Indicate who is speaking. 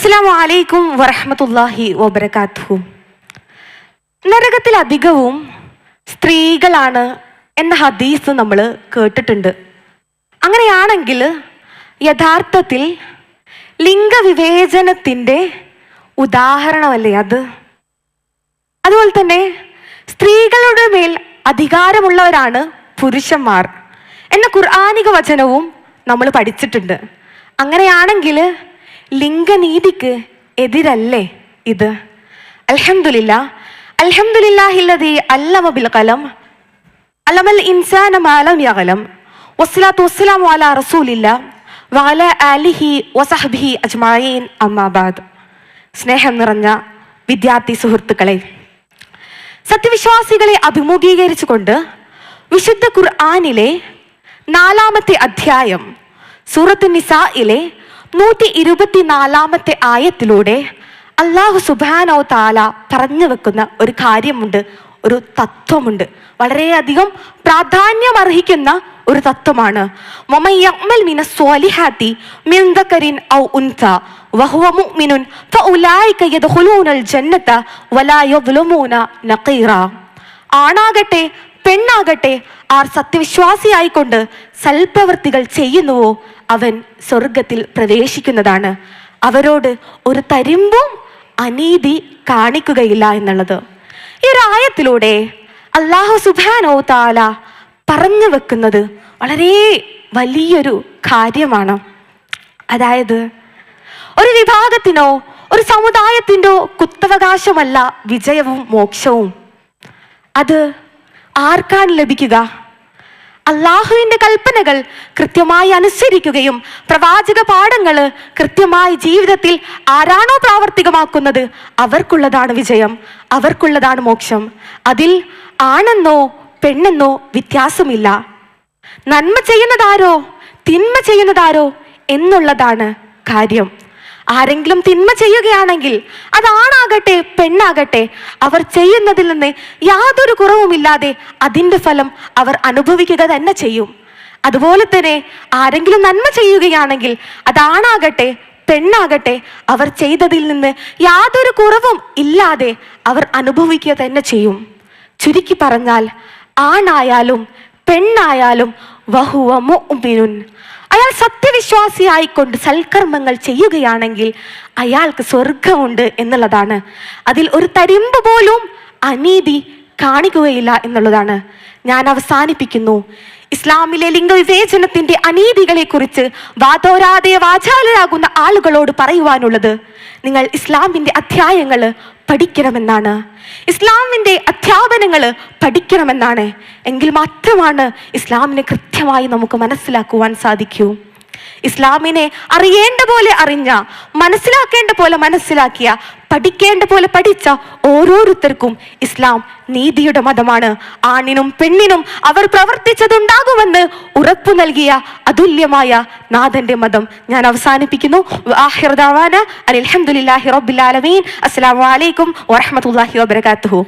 Speaker 1: അസ്സലാമു അലൈക്കും വറഹമത്തല്ലാഹി വബറകാതുഹു നരകത്തിലധികവും സ്ത്രീകളാണ് എന്ന ഹദീസ് നമ്മൾ കേട്ടിട്ടുണ്ട്. അങ്ങനെയാണെങ്കിൽ യഥാർത്ഥത്തിൽ ലിംഗവിവേചനത്തിന്റെ ഉദാഹരണമല്ലേ അത്? അതുപോലെ തന്നെ സ്ത്രീകളുടെ മേൽ അധികാരമുള്ളവരാണ് പുരുഷന്മാർ എന്ന ഖുർആാനിക വചനവും നമ്മൾ പഠിച്ചിട്ടുണ്ട്. അങ്ങനെയാണെങ്കിൽ ലിംഗനീതിക്ക് എതിരല്ലേ ഇത്? അൽഹംദുലില്ല അൽഹംദുലില്ലാഹില്ലതി അല്ലമ ബിൽ കലം അലമൽ ഇൻസാന മാലം യകലം വസ്സലാത്തു വസ്സലാമു അലാ റസൂലില്ല വാല ആലിഹി വസഹ്ബിഹി അജ്മായീൻ അമ്മാബാദ് സ്നേഹം നിറഞ്ഞ വിദ്യാർത്ഥി സുഹൃത്തുക്കളെ സത്യവിശ്വാസികളെ അഭിമുഖീകരിച്ചുകൊണ്ട് വിശുദ്ധ ഖുർആാനിലെ നാലാമത്തെ അധ്യായം സൂറത്ത് നിസായിലെ നൂറ്റി ഇരുപത്തിനാലാമത്തെ ആയത്തിലൂടെ അള്ളാഹു സുബാനോ താല പറഞ്ഞു വെക്കുന്ന ഒരു കാര്യമുണ്ട് ഒരു തത്വമുണ്ട്. വളരെയധികം പ്രാധാന്യം അർഹിക്കുന്ന ഒരു തത്വമാണ്. ആണാകട്ടെ പെണ്ണാകട്ടെ ആർ സത്യവിശ്വാസിയായിക്കൊണ്ട് സൽപ്രവൃത്തികൾ ചെയ്യുന്നുവോ അവൻ സ്വർഗത്തിൽ പ്രവേശിക്കുന്നതാണ്. അവരോട് ഒരു തരിമ്പും അനീതി കാണിക്കുകയില്ല എന്നുള്ളത്. ഈ ഒരായത്തിലൂടെ അള്ളാഹു സുബാനോ താല പറഞ്ഞു വെക്കുന്നത് വളരെ വലിയൊരു കാര്യമാണ്. അതായത് ഒരു വിഭാഗത്തിനോ ഒരു സമുദായത്തിന്റെയോ കുത്തവകാശമല്ല വിജയവും മോക്ഷവും. അത് ആർക്കാണ് ലഭിക്കുക? അള്ളാഹുവിന്റെ കൽപ്പനകൾ കൃത്യമായി അനുസരിക്കുകയും പ്രവാചക പാഠങ്ങൾ കൃത്യമായി ജീവിതത്തിൽ ആരാണോ പ്രാവർത്തികമാക്കുന്നത് അവർക്കുള്ളതാണ് വിജയം അവർക്കുള്ളതാണ് മോക്ഷം. അതിൽ ആണെന്നോ പെണ്ണെന്നോ വ്യത്യാസമില്ല. നന്മ ചെയ്യുന്നതാരോ തിന്മ ചെയ്യുന്നതാരോ എന്നുള്ളതാണ് കാര്യം. ആരെങ്കിലും തിന്മ ചെയ്യുകയാണെങ്കിൽ അതാണാകട്ടെ പെണ്ണാകട്ടെ അവർ ചെയ്യുന്നതിൽ നിന്ന് യാതൊരു കുറവുമില്ലാതെ അതിന്റെ ഫലം അവർ അനുഭവിക്കുക തന്നെ ചെയ്യും. അതുപോലെ തന്നെ ആരെങ്കിലും നന്മ ചെയ്യുകയാണെങ്കിൽ അതാണാകട്ടെ പെണ്ണാകട്ടെ അവർ ചെയ്തതിൽ നിന്ന് യാതൊരു കുറവും ഇല്ലാതെ അവർ അനുഭവിക്കുക തന്നെ ചെയ്യും. ചുരുക്കി പറഞ്ഞാൽ ആണായാലും പെണ്ണായാലും വഹുവ അയാൾ സത്യവിശ്വാസിയായിക്കൊണ്ട് സൽക്കർമ്മങ്ങൾ ചെയ്യുകയാണെങ്കിൽ അയാൾക്ക് സ്വർഗമുണ്ട് എന്നുള്ളതാണ്. അതിൽ ഒരു തരിമ്പ് പോലും അനീതി കാണിക്കുകയില്ല എന്നുള്ളതാണ്. ഞാൻ അവസാനിപ്പിക്കുന്നു. ഇസ്ലാമിലെ ലിംഗവിവേചനത്തിന്റെ അനീതികളെ കുറിച്ച് വാതോരാതെ വാചാലരാകുന്ന ആളുകളോട് പറയുവാനുള്ളത് നിങ്ങൾ ഇസ്ലാമിന്റെ അധ്യായങ്ങൾ പഠിക്കണമെന്നാണ്. ഇസ്ലാമിന്റെ അധ്യാപനങ്ങൾ പഠിക്കണമെന്നാണ്. എങ്കിൽ മാത്രമാണ് ഇസ്ലാമിനെ കൃത്യമായി നമുക്ക് മനസ്സിലാക്കുവാൻ സാധിക്കൂ. ഇസ്ലാമിനെ അറിയേണ്ട പോലെ അറിഞ്ഞ മനസ്സിലാക്കേണ്ട പോലെ മനസ്സിലാക്കിയ പഠിക്കേണ്ട പോലെ പഠിച്ച ഓരോരുത്തർക്കും ഇസ്ലാം നീതിയുടെ മതമാണ്. ആണിനും പെണ്ണിനും അവർ പ്രവർത്തിച്ചതുണ്ടാകുമെന്ന് ഉറപ്പു നൽകിയ അതുല്യമായ നാഥന്റെ മതം ഞാൻ അവസാനിപ്പിക്കുന്നു. ആലമീൻ. അസ്സലാമു അലൈക്കും വറഹ്മത്തുള്ളാഹി വബറകാതുഹു